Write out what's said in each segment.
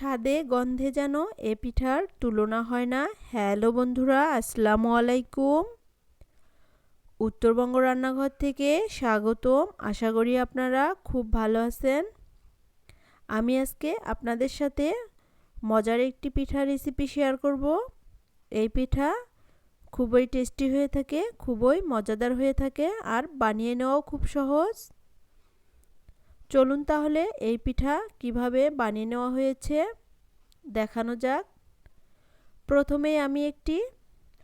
স্বাদে গন্ধে যেন এ পিঠার তুলনা হয় না। হ্যালো বন্ধুরা, আসসালামু আলাইকুম। উত্তরবঙ্গ রান্নাঘর থেকে স্বাগতম। আশা করি আপনারা খুব ভালো আছেন। আমি আজকে আপনাদের সাথে মজার একটি পিঠা রেসিপি শেয়ার করব। এই পিঠা খুবই টেস্টি হয়ে থাকে, খুবই মজাদার হয়ে থাকে আর বানিয়ে নেওয়াও খুব সহজ। চলুন তাহলে এই পিঠা কীভাবে বানিয়ে নেওয়া হয়েছে দেখানো যাক। প্রথমে আমি একটি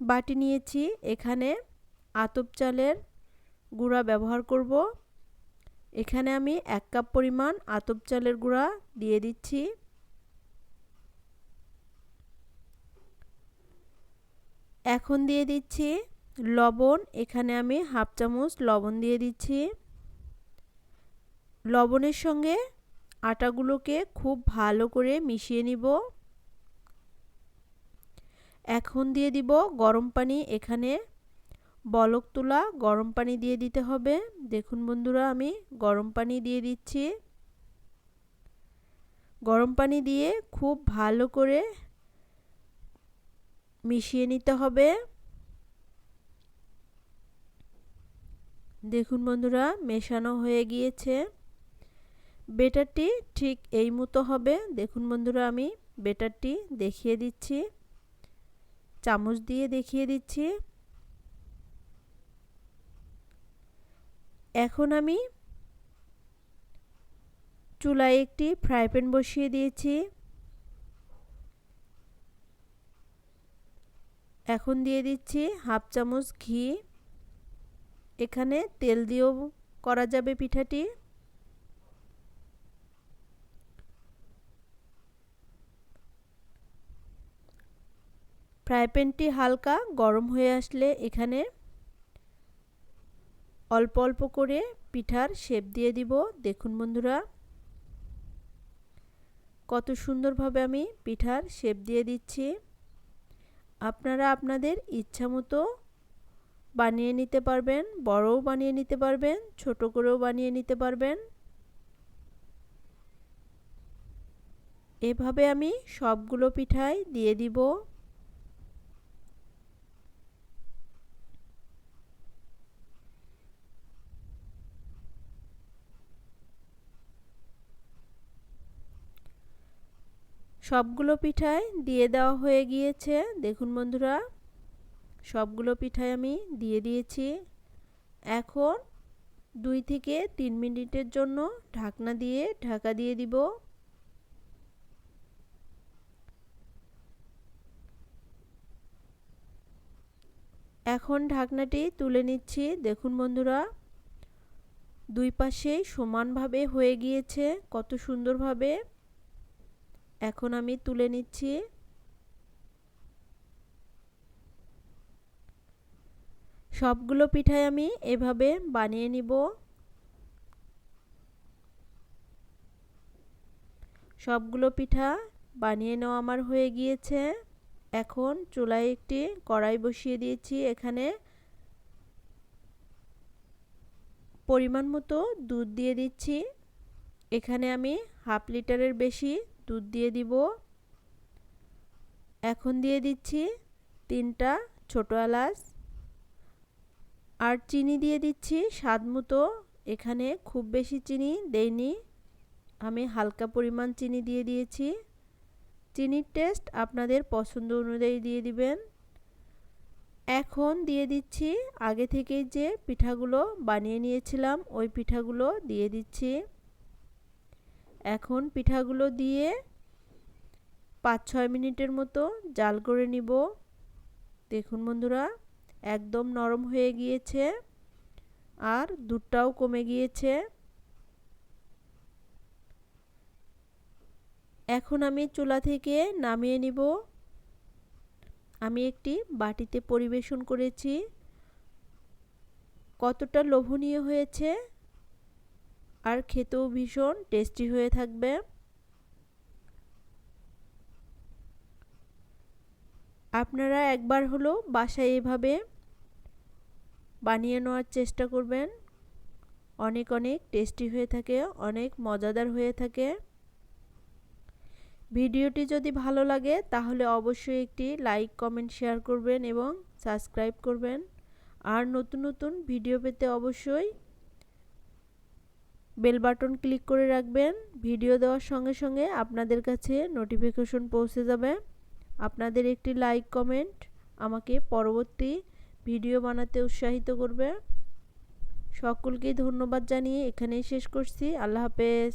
বাটি নিয়েছি, এখানে আতপ চালের গুঁড়া ব্যবহার করব। এখানে আমি এক কাপ পরিমাণ আতপ চালের গুঁড়া দিয়ে দিচ্ছি। এখন দিয়ে দিচ্ছি লবণ, এখানে আমি হাফ চামচ লবণ দিয়ে দিচ্ছি। লবণের সঙ্গে আটাগুলোকে খুব ভালো করে মিশিয়ে নিব। এখন দিয়ে দিব গরম পানি। এখানে বলক তোলা গরম পানি দিয়ে দিতে হবে। দেখুন বন্ধুরা, আমি গরম পানি দিয়ে দিচ্ছি। গরম পানি দিয়ে খুব ভালো করে মিশিয়ে নিতে হবে। দেখুন বন্ধুরা, মেশানো হয়ে গিয়েছে। বেটারটি ঠিক এই মতো হবে। দেখুন বন্ধুরা, আমি বেটারটি দেখিয়ে দিচ্ছি। চামচ দিয়ে দেখিয়ে দিচ্ছি। এখন আমি চুলায় একটি ফ্রাই প্যান বসিয়ে দিয়েছি। এখন দিয়ে দিচ্ছি হাফ চামচ ঘি। এখানে তেল দিয়েও করা যাবে পিঠাটি। ফ্রাই প্যানটি হালকা গরম হয়ে আসলে এখানে অল্প অল্প করে পিঠার শেপ দিয়ে দিব। দেখুন বন্ধুরা, কত সুন্দরভাবে আমি পিঠার শেপ দিয়ে দিচ্ছি। আপনারা আপনাদের ইচ্ছা মতো বানিয়ে নিতে পারবেন, বড়ও বানিয়ে নিতে পারবেন, ছোট করেও বানিয়ে নিতে পারবেন। এভাবে আমি সবগুলো পিঠাই দিয়ে দিব। সবগুলো পিঠাই দিয়ে দেওয়া হয়ে গিয়েছে। দেখুন বন্ধুরা, সবগুলো পিঠাই আমি দিয়ে দিয়েছি। এখন দুই থেকে তিন মিনিটের জন্য ঢাকনা দিয়ে ঢাকা দিয়ে দিব। এখন ঢাকনাটি তুলে নিচ্ছি। দেখুন বন্ধুরা, দুই পাশে সমানভাবে হয়ে গিয়েছে, কত সুন্দরভাবে। এখন আমি তুলে নিচ্ছি। সবগুলো পিঠাই আমি এভাবে বানিয়ে নিব। সবগুলো পিঠা বানিয়ে নেওয়া আমার হয়ে গিয়েছে। এখন চুলায় একটি কড়াই বসিয়ে দিয়েছি। এখানে পরিমাণ মতো দুধ দিয়ে দিচ্ছি। এখানে আমি হাফ লিটারের বেশি দুধ দিয়ে দিব। এখন দিয়ে দিচ্ছি তিনটা ছোটো এলাচ। আর চিনি দিয়ে দিচ্ছি স্বাদ মতো। এখানে খুব বেশি চিনি দেইনি। আমি হালকা পরিমাণ চিনি দিয়ে দিয়েছি। চিনির টেস্ট আপনাদের পছন্দ অনুযায়ী দিয়ে দিবেন। এখন দিয়ে দিচ্ছি আগে থেকেই যে পিঠাগুলো বানিয়ে নিয়েছিলাম, ওই পিঠাগুলো দিয়ে দিচ্ছি। এখন পিঠাগুলো দিয়ে পাঁচ ছয় মিনিটের মতো জাল করে নিব। দেখুন বন্ধুরা, একদম নরম হয়ে গিয়েছে আর দুধটাও কমে গিয়েছে। এখন আমি চুলা থেকে নামিয়ে নিব। আমি একটি বাটিতে পরিবেশন করেছি। কতটা লোভনীয় হয়েছে আর খেতেও ভীষণ টেস্টি হয়ে থাকবে। আপনারা একবার হলো বাসায় এভাবে বানিয়ে নেওয়ার চেষ্টা করবেন। অনেক অনেক টেস্টি হয়ে থাকে, অনেক মজাদার হয়ে থাকে। ভিডিওটি যদি ভালো লাগে, তাহলে অবশ্যই একটি লাইক কমেন্ট শেয়ার করবেন এবং সাবস্ক্রাইব করবেন। আর নতুন নতুন ভিডিও পেতে অবশ্যই বেল বাটন ক্লিক করে রাখবেন। ভিডিও দেওয়ার সঙ্গে সঙ্গে আপনাদের কাছে নোটিফিকেশন পৌঁছে যাবে। আপনাদের একটি লাইক কমেন্ট আমাকে পরবর্তী ভিডিও বানাতে উৎসাহিত করবে। সকলকেই ধন্যবাদ জানিয়ে এখানেই শেষ করছি। আল্লাহ হাফেজ।